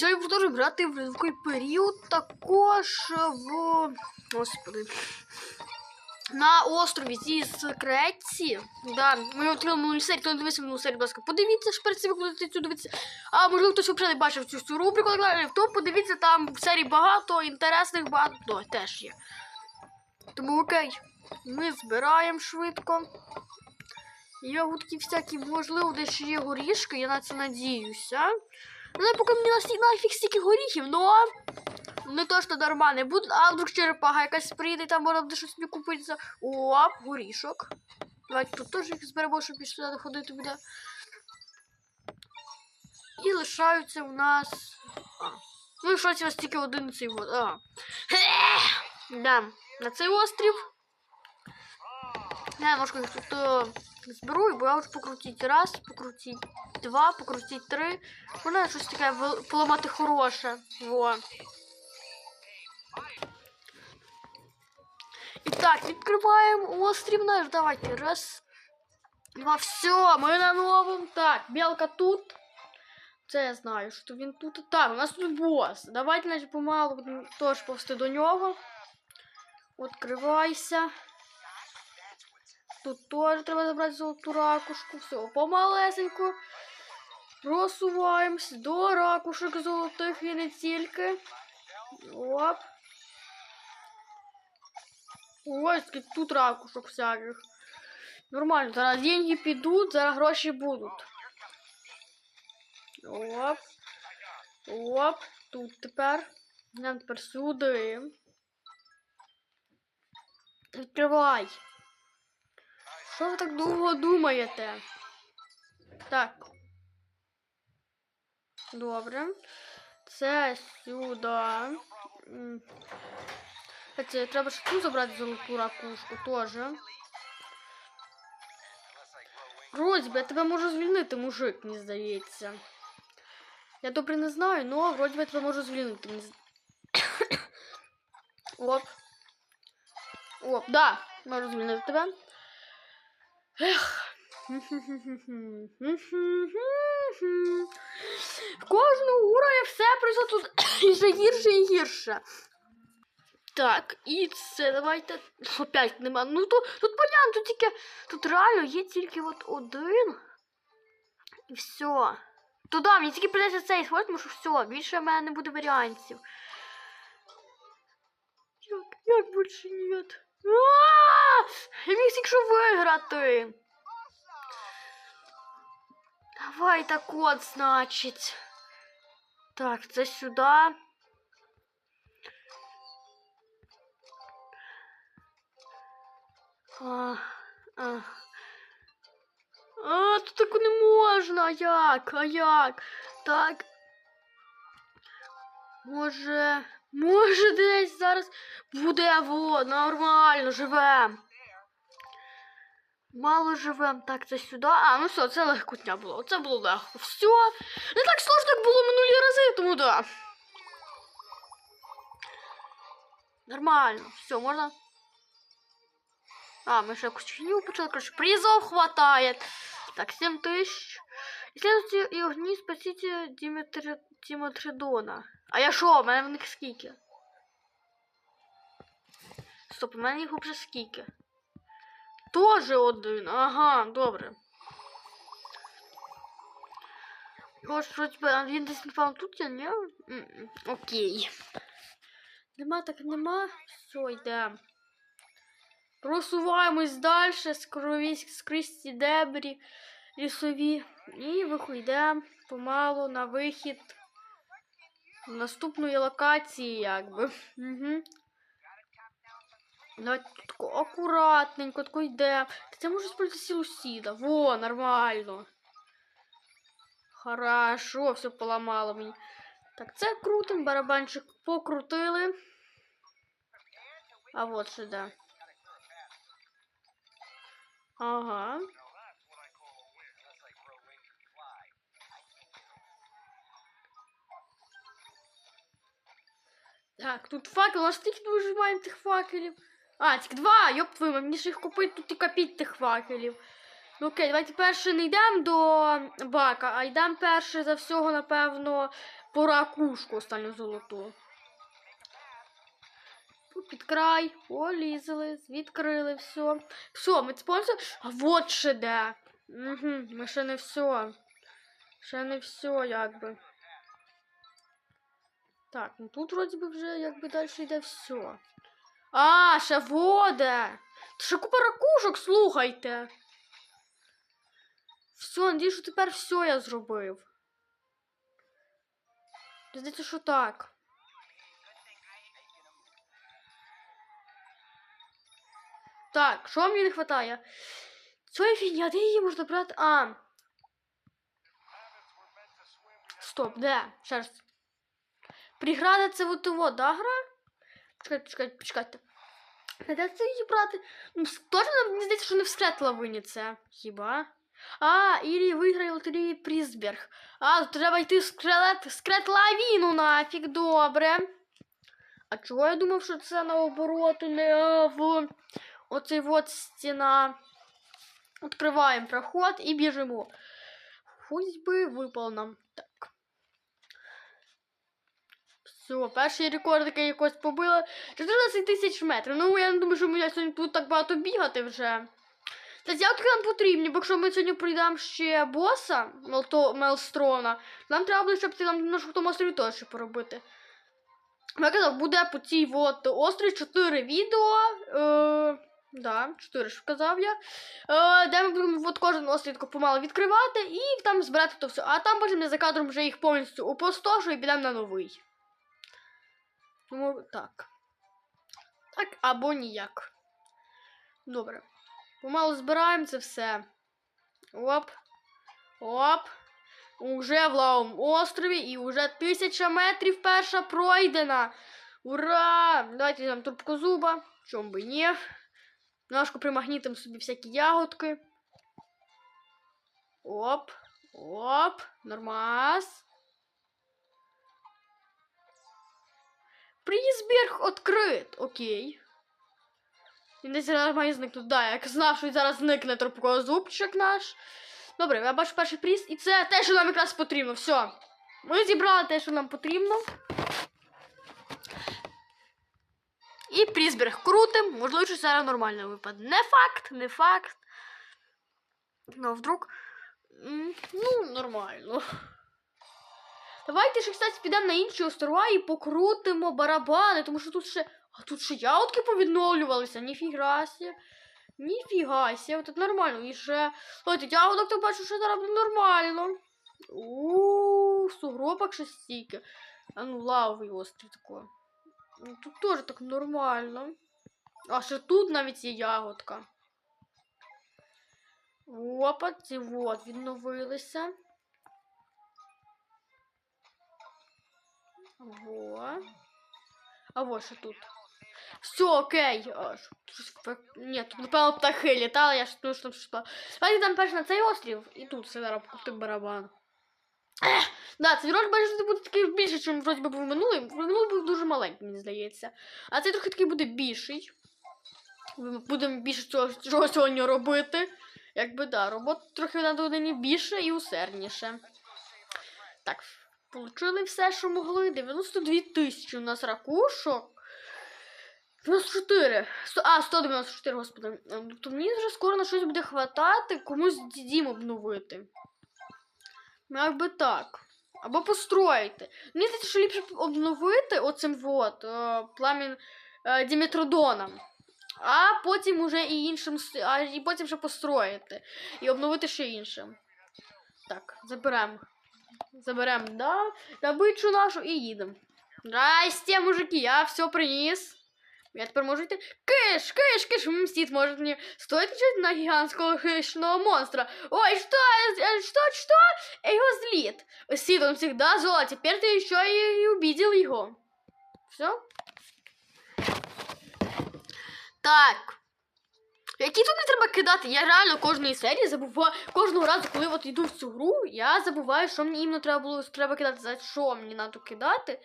сьогодні продовжуємо грати в ринковий період також в. Господи. На острові зі секретці. Да, ми отримали серії, хто не дивився минулу серію, будь ласка, подивіться ж перед цим, як цю дивитися. А можливо, хтось взагалі не бачив цю, цю рубрику, то подивіться, там в серії багато, інтересних багато теж є. Тому окей, ми збираємо швидко. Ягодки всякі, можливо, десь ще є горішки, я на це надіюся. Ну, поки мені на нафіг стільки горіхів, но не то, що дарма не буде, а вдруг черепаха якась прийде, там можна буде щось купити за. Оп, горішок. Давайте тут теж їх зберемо, щоб більше сюди ходити буде. І лишаються у нас. А. Ну і що у нас тільки один цей вот. А. Да. На цей острів. Немножко їх тут е, зберу, бо я хочу покрутити раз, покрутити два, покрутити три. Вона щось таке вел- поламати хороше. Во. І так, відкриваємо острів наш. Давайте. Раз. Два. Все, ми на новому. Так, білка тут. Це я знаю, що він тут. Так, у нас тут бос. Давайте, значить, помалу будемо теж повсти до нього. Відкривайся. Тут теж треба забрати золоту ракушку. Все, помалесенько. Просуваємось до ракушек золотих і не тільки. Оп. Ось тут ракушок всяких. Нормально, зараз деньги підуть, зараз гроші будуть. Оп. Оп. Тут тепер. Нам тепер сюди. Відкривай. Що ви так довго думаєте? Так. Добре. Це сюди. М. Це треба тут забрати золоту ракушку теж. Вроді я тебе можу звільнити, мужик, мені здається. Я добре не знаю, але вроді я тебе можу звільнити. Оп. Оп, да, можу звільнити тебе. Ех. Кожного ура я все пройшло тут і гірше і гірше. Так, і це давайте. Опять нема. Ну тут, тут понятно, тут тільки. Тут реально є тільки от один. І все. То да, мені тільки придеться цей сход, тому що все, більше в мене не буде варіантів. Як, як більше нет? Я міг тільки виграти. Давай так от, значить. Так, це сюди. А, а. а, тут так не можна. Як? А як? Так. Може. Може десь зараз буде во, нормально, живем. Мало живем. Так, це сюди. А, ну все, це легкотня було. Це було легко. Все. Не так сложно, як було минулі рази, тому да. Нормально. Все, можна. А, же якусь фигню почали, короче, призов хватает. Так, 7 тысяч. Исследуйте и огни спасите Димитри... Димитридона. А я шо, у мене в них скільки? Стоп, у мене їх вже скільки? Тоже один. Ага, добре. Ось, що тебе, а він десь, напевно, тут ні? М-м, Окей. Нема, так нема. Все, йдемо. Просуваємось далі скрізь, скрізь ці дебрі лісові. І виходимо помалу на вихід наступної локації, якби. Угу. Давайте тут тако акуратненько, тако йдемо. Це може спалити сілу сіда. Во, нормально. Хорошо, все поламало мені. Так, це крутим, барабанчик покрутили. А вот сюди. Ага. Так, тут факел, а скільки ми вже маємо тих факелів? А, тільки два, йоп твою, мені ж їх купити тут і копіть тих факелів. Ну окей, давайте перше не йдемо до бака, а йдемо перше за всього, напевно, по ракушку останню золоту. Під край, полізли, відкрили все. Все, ми спонсор. А вот ще де. Угу, ми ще не все. Ще не все, якби. Так, ну тут вроді би вже якби далі йде все. А, ще вода. Ще купа ракушок, слухайте. Все, надію, що тепер все я зробив. Здається, що так. Так, що мені не вистачає? Цієї фігня, де її можна брати? А. Стоп, де? Ще раз. Преграда це от того, да, гра? Чекайте, чекайте, почекайте. А це її брати? Ну, нам- мені здається, що не в скрет це. Хіба? А, Ірі виграє лотереї Прізберг. А, то треба йти в скрет, в скрет лавіну нафіг, добре. А чого я думав, що це наоборот, не в оцей вот стіна. Відкриваємо проход і біжимо. Хоч би випало нам. Так. Все, перший рекорд який якось побила. 14 тисяч метрів. Ну, я не думаю, що ми сьогодні тут так багато бігати вже. Та ягодки нам потрібні, бо якщо ми сьогодні пройдемо ще боса Мелто, Мелстрона, нам треба буде, щоб ти нам на жовтому острові теж поробити. Я казав, буде по цій от острові 4 відео. Е, да, 4 ж казав я. Е, де ми будемо от кожен острів помало відкривати і там збирати то все. А там потім за кадром вже їх повністю опустошу і підемо на новий. Тому так. Так або ніяк. Добре. Помалу збираємо це все. Оп. Оп. Уже в лавому острові і вже тисяча метрів перша пройдена. Ура! Давайте нам трубку зуба. Чом би ні. Ножку примагнітимо собі всякі ягодки. Оп. Оп. Нормас. Прізберг відкрит. Окей. Він десь зараз має зникнути. Да, як знав, що зараз зникне трубкозубчик наш. Добре, я бачу перший приз, і це те, що нам якраз потрібно. Все. Ми зібрали те, що нам потрібно. І прізберг крутим. Можливо, що зараз нормально випаде. Не факт, не факт. Ну, вдруг. Ну, нормально. Давайте ще, кстати, підемо на інші острова і покрутимо барабани, тому що тут ще. А тут ще ягодки повідновлювалися, ніфіга сі. От це нормально. І ще. Слухайте, ягодок то бачу, що зараз буде нормально. Ууу, сугробок ще стільки. А ну, лавовий острів такой. Ну, тут теж так нормально. А ще тут навіть є ягодка. Опа, ці вот відновилися. Во. А вот що тут. Все, окей. Ні, тут, напевно, птахи літали, я ж ну, що там па- Давайте там перш на цей острів, і тут все зараз барабан. Ех, да, цей ролик бачиш, буде такий більше, ніж вроді би був минулий. Минулий був дуже маленький, мені здається. А цей трохи такий буде більший. Будемо більше цього, чого сьогодні робити. Якби да, роботи трохи на додені більше і усердніше. Так, получили все, що могли. 92 тисячі у нас ракушок. 94. Сто- А, 194, господи. Ем, Тобто мені вже скоро на щось буде хватати, комусь дім обновити. Ну, Якби так. Або построїти. Мені здається, що ліпше обновити оцим вот е, пламін е, Дімітродоном. А потім уже і іншим, а і потім ще построїти. І обновити ще іншим. Так, заберемо. Заберемо, да, добичу нашу і їдемо. Здрасте, мужики, я все приніс. Я тепер можу йти. Киш, киш, киш, мстит может мне. Стоит отвечать на гигантского хищного монстра. Ой, что, э, что, что? Его злит. Сид, он всегда зол, а теперь ты еще и увидел его. Все? Так. Які тут не треба кидати? Я реально кожної серії забуваю. Кожного разу, коли от йду в цю гру, я забуваю, що мені іменно треба було треба кидати, за що мені треба кидати.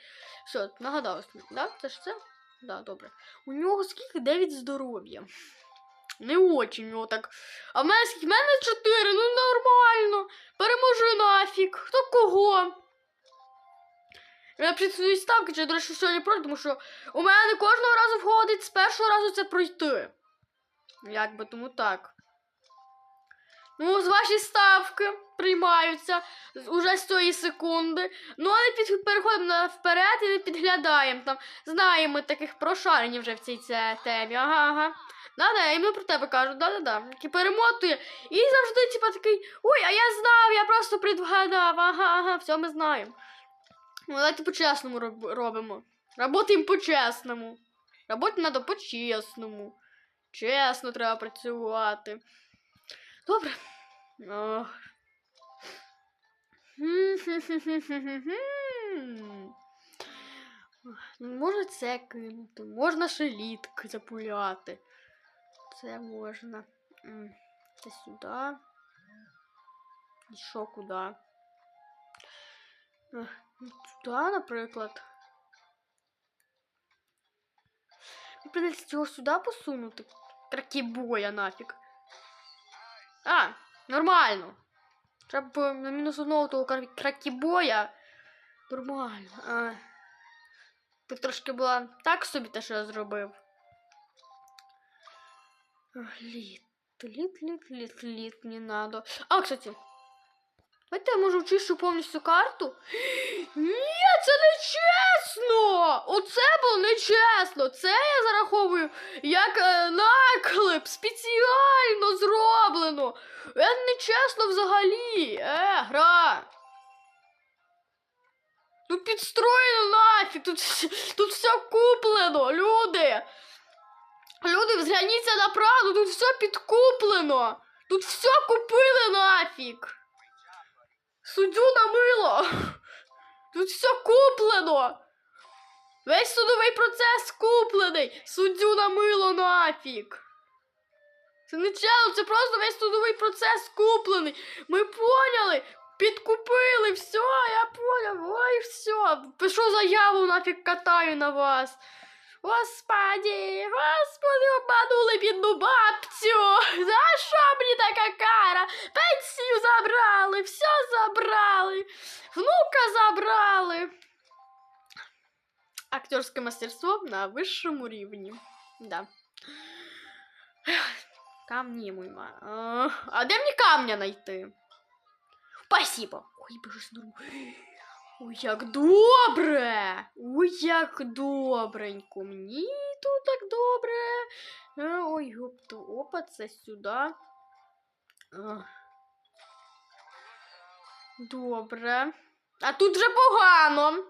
Все, нагадалось. Да? Це ж це? Да, добре. У нього скільки 9 здоров'я. Не очень, ну так. А в мене скільки? В мене 4, ну нормально. Переможу нафіг. Хто кого? Я свої ставки, чи, до речі, сьогодні проти, тому що у мене кожного разу входить з першого разу це пройти. Як би тому так. Ну, з ваші ставки приймаються уже з цієї секунди. Ну, але під, переходимо вперед і не підглядаємо там. Знаємо таких прошаренів вже в цій темі. Ага, ага. Да-да, я іменно про тебе кажу, да-да-да. Який перемотує. І завжди, типа, такий, ой, а я знав, я просто предвгадав. Ага, ага, все ми знаємо. Ну, давайте по-чесному роб- робимо. Работаємо по-чесному. Роботи треба по-чесному. Чесно треба працювати. Добре. Ох. Можна це кинути, можна шелітки запуляти. Це можна. Це сюди. І що куди? Ех, ну, наприклад. Придеться цього сюди посунути. Кракібоя нафіг. А, нормально. Треба на мінус одного того краки кракібоя. Нормально. А. Тут трошки була так собі те, що я зробив. Лит, літ, не надо. А, кстати. Давайте я можу вчищу повністю карту. Ні, це не чесно! Оце було нечесно. Це я зараховую як е, наклеп спеціально зроблено. Це нечесно взагалі. Е, гра. Тут підстроєно нафіг, тут, тут все куплено, люди. Люди, взгляніться на тут все підкуплено. Тут все купили нафіг. Суддю на мило. Тут все куплено. Весь судовий процес куплений. Суддю на мило нафіг. Це не чел, це просто весь судовий процес куплений. Ми поняли. Підкупили, все, я поняв. Ой, все. Пишу заяву, нафіг катаю на вас. Господи, господи, обманули бідну бабцю. За що мені така кара? Пенсію забрали, все забрали, внука забрали. Актерське мастерство на вищому рівні. Да. Камні мой ма. А, А де мені камня знайти? Спасибо. Ой, боже, здорово. Ой, як добре! Ой, як добренько. Мені тут так добре. Е, Ой, гопту. Опа, це сюди. Добре. А тут вже погано.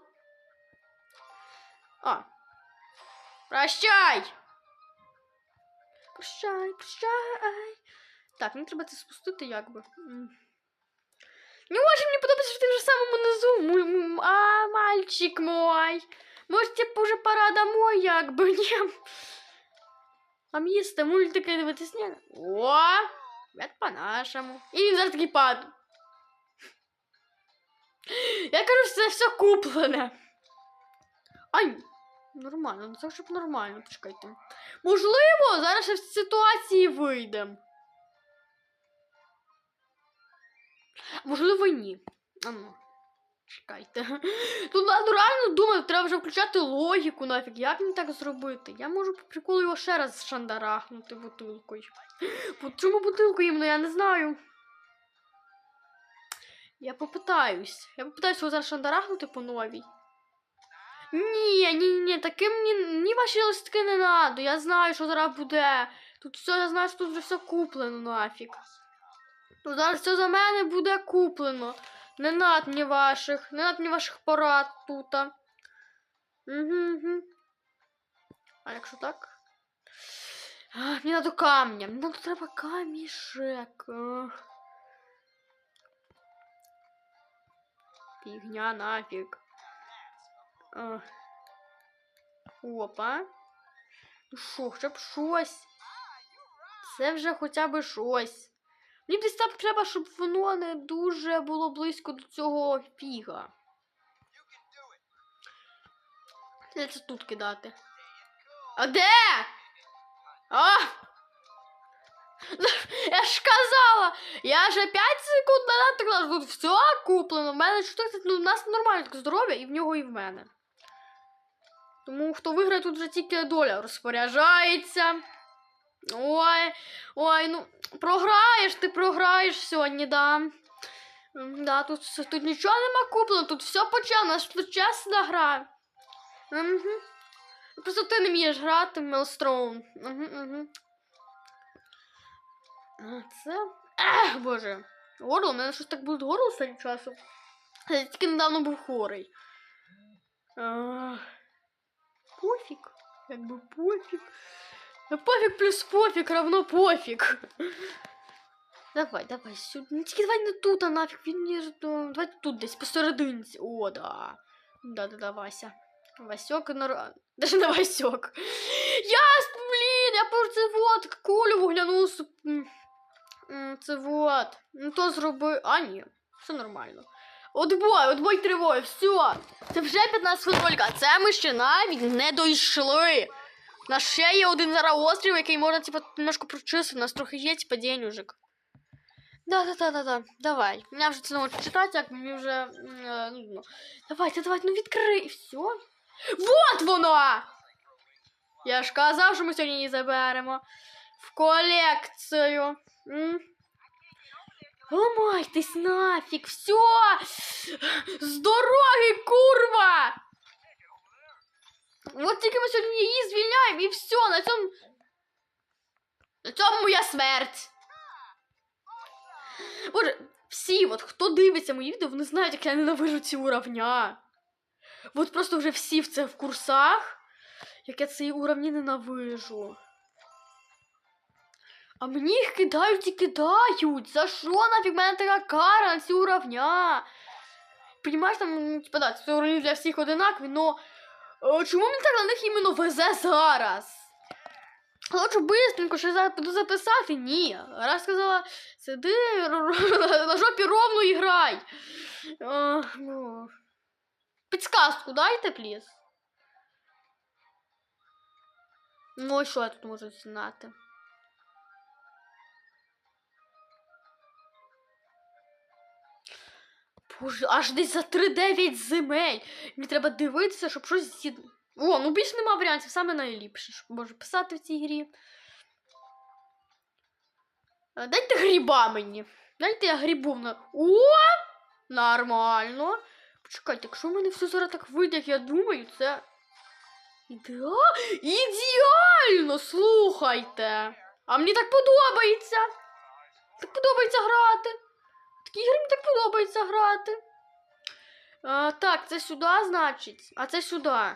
А. Прощай! Прощай, прощай. Так, мені треба це спустити якби. М. Не може мені подобається, що ти вже в самому низу. Му- м- А, мальчик мой. Може, тебе вже пора домой, якби, ні. А їсти мультики дивитись, ні? О, як по-нашому. І він зараз такий пад. Я кажу, що це все куплене. Ай, нормально, ну це щоб нормально, почекайте. Можливо, зараз ще з ситуації вийдемо. Можливо, ні. А ну, чекайте. Тут надо реально думати, треба вже включати логіку нафіг. Як мені так зробити? Я можу по приколу його ще раз шандарахнути бутилкою. Бо Чому бутилкою іменно, я не знаю. Я попитаюсь. Я попитаюсь його зараз шандарахнути по новій. Ні, ні, ні, таким ні, ні ваші листки не надо. Я знаю, що зараз буде. Тут все, я знаю, що тут вже все куплено нафіг. Тут зараз все за мене буде куплено. Не над мені ваших, не над мені ваших порад тут. Угу, угу. А якщо так? А, мені надо камня. Мені надо треба камішек. Фігня нафіг. Ах. Опа. Ну що, хоча б щось. Це вже хоча б щось. Мені десь там треба, щоб воно не дуже було близько до цього фіга. Це тут кидати? А де? А! ж казала! Я вже 5 секунд назад так казала, тут все куплено. В мене 14, ну, у нас нормальне таке здоров'я, і в нього, і в мене. Тому хто виграє, тут вже тільки доля розпоряджається. Ой, ой, ну програєш, ти програєш сьогодні, да. Да, тут, тут нічого нема куплено, тут все почало, тут чесна гра. Угу. Просто ти не вмієш грати в Мелстроун. Угу, угу. Це. Ех, боже. Горло, у мене щось так буде горло останнім часом. Я тільки недавно був хворий. А, пофіг. Якби пофіг. Ну, Пофіг плюс пофіг равно пофіг. Давай, давай сюди. Ну, давай не тут, а нафіг. Він мені Давай тут десь посерединці. О, да. Да, да, да, Вася. Васьок нар... Даже не Васьок. Я, блін, я про це вот кулю м, Це. Ну то зроби. А, ні, все нормально. Отбой, отбой тривоги, все. Це вже 15 хвилин, а це ми ще навіть не дійшли. У нас ще є один зараз острів, який можна, типа, немножко прочистити, у нас трохи є, типа, денежек. Да, да, да, да, да. Давай. Мене вже це научить читати, як мені вже. е. Давайте, давайте, ну відкрий. Все. Вот воно! Я ж казав, що ми сьогодні її заберемо. В колекцію. М? Ламайтесь нафіг, все! З дороги, курва! От тільки ми сьогодні її звільняємо і все, на цьому. На цьому моя смерть. Боже, всі, от хто дивиться мої відео, вони знають, як я ненавижу ці уравня. От просто вже всі в це в курсах, як я ці уравні ненавижу. А мені їх кидають і кидають. За що нафіг мене така кара на ці уравня? Понімаєш, там, ну, типа, да, це уравні для всіх одинакові, но чому мені так на них іменно везе зараз? Хочу бистренько, що буду записати? Ні. Раз сказала, сиди на жопі ровно і грай. А, ну. Підсказку дайте, пліз. Ну, що я тут можу знати? Боже, аж десь за 3-9 земель. Мені треба дивитися, щоб щось з'їд... О, ну більше нема варіантів, саме найліпше, що може писати в цій грі. Е, Дайте гріба мені. Дайте я грибу на. О! Нормально. Почекайте, якщо в мене все зараз так вийде, як я думаю, це. Ідеа... Ідеально! Слухайте! А мені так подобається! Так подобається грати! Мені так подобається грати. А, так, це сюди, значить, а це сюди.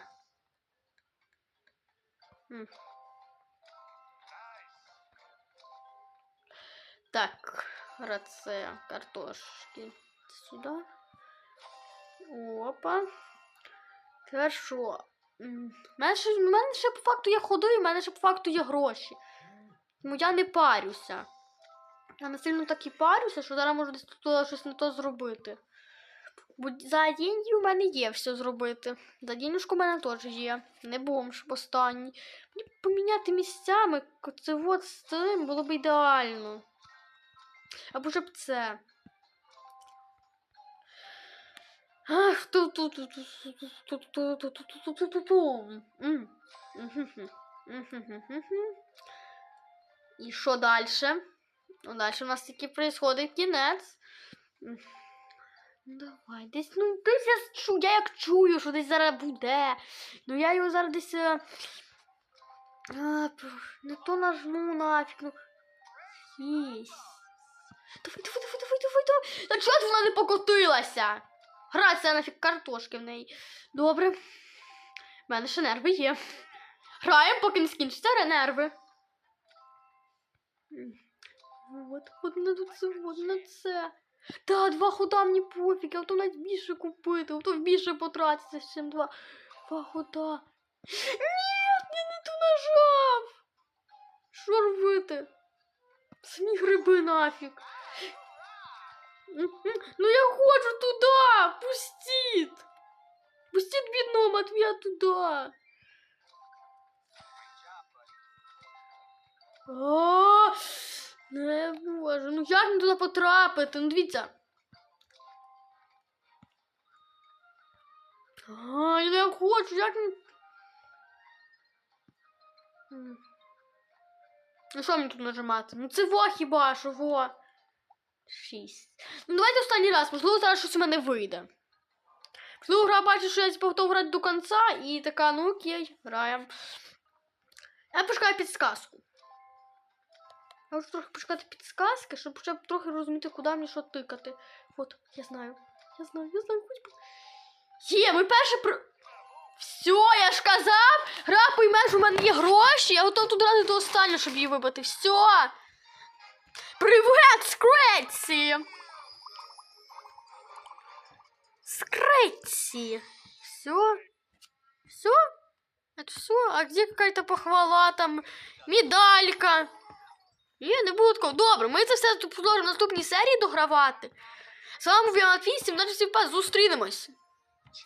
Так, раце, картошки. Сюди. Опа. Що? М, мене, ще, по факту є ходи, в мене ще по факту є гроші. Тому я не парюся. Я не сильно так і парюся, що зараз можу десь тут щось не то зробити. За деньги у мене є все зробити. За денежку у мене теж є. Не бомж останній. Мені поміняти місцями це от з цим було б ідеально. Або ж б це. Ах, ту ту ту ту ту ту ту ту ту ту ту ту ту М. Мгм. Мгм. Мгм. І що далі? Ну, далі у нас таки происходить кінець. Ну, Давай, десь, ну, десь я чую, я як чую, що десь зараз буде. Ну я його зараз десь. е, А, не то нажму нафіг, ну. Єсть. Давай, давай, давай, давай, давай, давай. Та чого вона не покотилася? Грація нафіг картошки в неї. Добре. У мене ще нерви є. Граємо, поки не скінчаться нерви. М. От, от на це, от на це. Та, два хода мені пофіг, а то навіть більше купити, а то більше потратиться, чим два. Два хода. Ні, я не ту нажав. Що робити? Самі гриби нафіг. М, м, Ну я хочу туди! Пустіть! Пустіть бідного Матвія туди! А, Не боже, ну як мені туди потрапити? Ну дивіться. А, я не хочу, як. М. Ну що мені тут нажимати? Ну це во хіба що во. Шість. Ну давайте останній раз, можливо, зараз щось у мене вийде. Можливо, гра бачить, що я типу, готова грати до кінця, і така, ну окей, граємо. Я пошукаю підсказку. Хочу трохи пошукати підсказки, щоб хоча б трохи розуміти, куди мені що тикати. От, я знаю. Я знаю, я знаю, хоч би. Є, ми перше про. Все, я ж казав! Гра що в мене є гроші, я готов тут ради до останнього, щоб її вибити. Все! Привет, Скретсі! Скретсі! Все? Все? Это все? А где какая-то похвала там? Медалька? Є, не було такого. Добре, ми це все продовжимо в наступній серії догравати. З вами був Фістів, на зустрінемось.